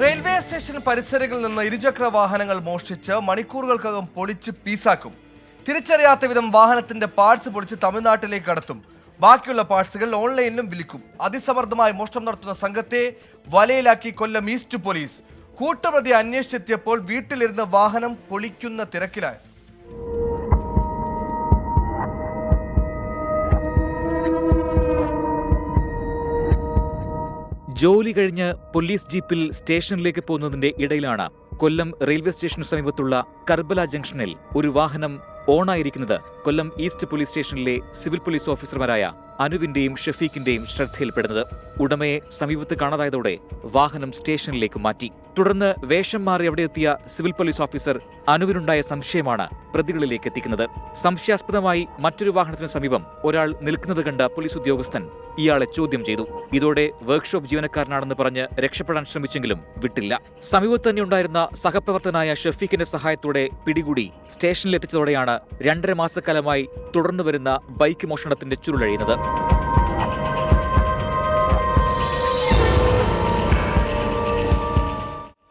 Railway station പരിസരങ്ങളിൽ നിന്ന് ഇരുചക്ര വാഹനങ്ങൾ മോഷ്ടിച്ച് മണിക്കൂറുകൾക്കകം പൊളിച്ച് പീസാക്കും. തിരിച്ചറിയാത്ത വിധം വാഹനത്തിന്റെ പാർട്സ് പൊളിച്ച് തമിഴ്നാട്ടിലേക്ക് കടത്തും. ബാക്കിയുള്ള പാർട്സുകൾ ഓൺലൈനിലും വിൽക്കും. അതിസമർത്ഥമായി മോഷണം നടത്തുന്ന സംഘത്തെ വലയിലാക്കി കൊല്ലം ഈസ്റ്റ് പോലീസ്. കൂട്ടുപ്രതി അന്വേഷിച്ചെത്തിയപ്പോൾ വീട്ടിലിരുന്ന് വാഹനം പൊളിക്കുന്ന തിരക്കിലായി. ജോലി കഴിഞ്ഞ് പോലീസ് ജീപ്പിൽ സ്റ്റേഷനിലേക്ക് പോകുന്നതിന്റെ ഇടയിലാണ് കൊല്ലം റെയിൽവേ സ്റ്റേഷനു സമീപത്തുള്ള കർബല ജംഗ്ഷനിൽ ഒരു വാഹനം ഓണായിരിക്കുന്നത്. കൊല്ലം ഈസ്റ്റ് പോലീസ് സ്റ്റേഷനിലെ സിവിൽ പോലീസ് ഓഫീസർമാരായ അനുവിന്റെയും ഷഫീഖിന്റെയും ശ്രദ്ധയിൽപ്പെടുന്നത്. ഉടമയെ സമീപത്ത് കാണാതായതോടെ വാഹനം സ്റ്റേഷനിലേക്ക് മാറ്റി. തുടർന്ന് വേഷം മാറി അവിടെ എത്തിയ സിവിൽ പോലീസ് ഓഫീസർ അനുവിനുണ്ടായ സംശയമാണ് പ്രതികളിലേക്ക് എത്തിക്കുന്നത്. സംശയാസ്പദമായി മറ്റൊരു വാഹനത്തിനു സമീപം ഒരാൾ നിൽക്കുന്നത് കണ്ട പോലീസ് ഉദ്യോഗസ്ഥൻ ഇയാളെ ചോദ്യം ചെയ്തു. ഇതോടെ വർക്ക്ഷോപ്പ് ജീവനക്കാരനാണെന്ന് പറഞ്ഞ് രക്ഷപ്പെടാൻ ശ്രമിച്ചെങ്കിലും വിട്ടില്ല. സമീപത്ത് തന്നെ ഉണ്ടായിരുന്ന സഹപ്രവർത്തകനായ ഷഫീഖിന്റെ സഹായത്തോടെ പിടികൂടി സ്റ്റേഷനിലെത്തിച്ചതോടെയാണ് രണ്ടര മാസക്കാലമായി തുടർന്നു വരുന്ന ബൈക്ക് മോഷണത്തിന്റെ ചുരുളഴിയുന്നത്.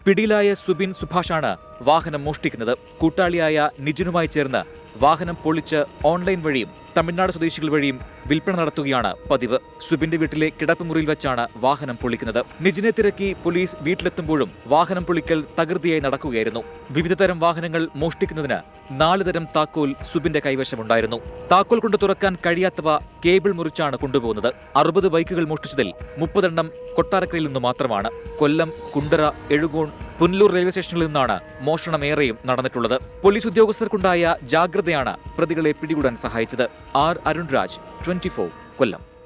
പിടിയിലായ സുബിൻ സുഭാഷാണ് വാഹനം മോഷ്ടിക്കുന്നത്. കൂട്ടാളിയായ നിജിനുമായി ചേർന്ന് വാഹനം പൊളിച്ച് ഓൺലൈൻ വഴിയും തമിഴ്നാട് സ്വദേശികൾ വഴിയും വിൽപ്പന നടത്തുകയാണ് പതിവ്. സുബിന്റെ വീട്ടിലെ കിടപ്പ് മുറിയിൽ വെച്ചാണ് വാഹനം പൊളിക്കുന്നത്. നിജിനെ തിരക്കി പോലീസ് വീട്ടിലെത്തുമ്പോഴും വാഹനം പൊളിക്കൽ തകൃതിയായി നടക്കുകയായിരുന്നു. വിവിധതരം വാഹനങ്ങൾ മോഷ്ടിക്കുന്നതിന് നാല് തരം താക്കോൽ സുബിന്റെ കൈവശമുണ്ടായിരുന്നു. താക്കോൽ കൊണ്ട് തുറക്കാൻ കഴിയാത്തവ കേബിൾ മുറിച്ചാണ് കൊണ്ടുപോകുന്നത്. അറുപത് ബൈക്കുകൾ മോഷ്ടിച്ചതിൽ മുപ്പതെണ്ണം കൊട്ടാരക്കരയിൽ നിന്ന് മാത്രമാണ്. കൊല്ലം കുണ്ടറ എഴുകോൺ പുനലൂർ റെയിൽവേ സ്റ്റേഷനിൽ നിന്നാണ് മോഷണം ഏറെയും നടന്നിട്ടുള്ളത്. പോലീസ് ഉദ്യോഗസ്ഥർക്കുണ്ടായ ജാഗ്രതയാണ് പ്രതികളെ പിടികൂടാൻ സഹായിച്ചത്. R Arunraj twenty Kollam.